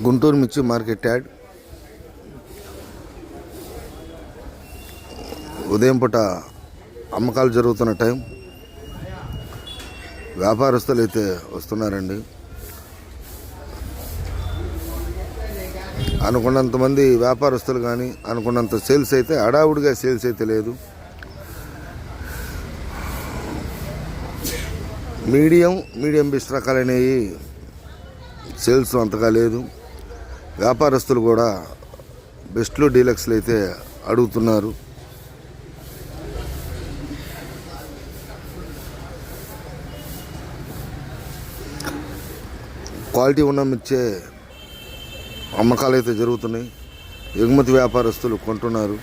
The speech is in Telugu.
గుంటూరు మిర్చి మార్కెట్ యాడ్. ఉదయం పూట అమ్మకాలు జరుగుతున్న టైం. వ్యాపారస్తులు అయితే వస్తున్నారండి. అనుకున్నంత మంది వ్యాపారస్తులు కానీ అనుకున్నంత సేల్స్ అయితే హడావుడిగా సేల్స్ అయితే లేదు. మీడియం మీడియం బెస్ట్ రకాలనేవి సేల్స్ అంతగా లేదు. వ్యాపారస్తులు కూడా బెస్ట్లు డీలక్స్లు అయితే అడుగుతున్నారు. క్వాలిటీ ఉన్న మిర్చే అమ్మకాలు అయితే జరుగుతున్నాయి. ఎగుమతి వ్యాపారస్తులు కొంటున్నారు.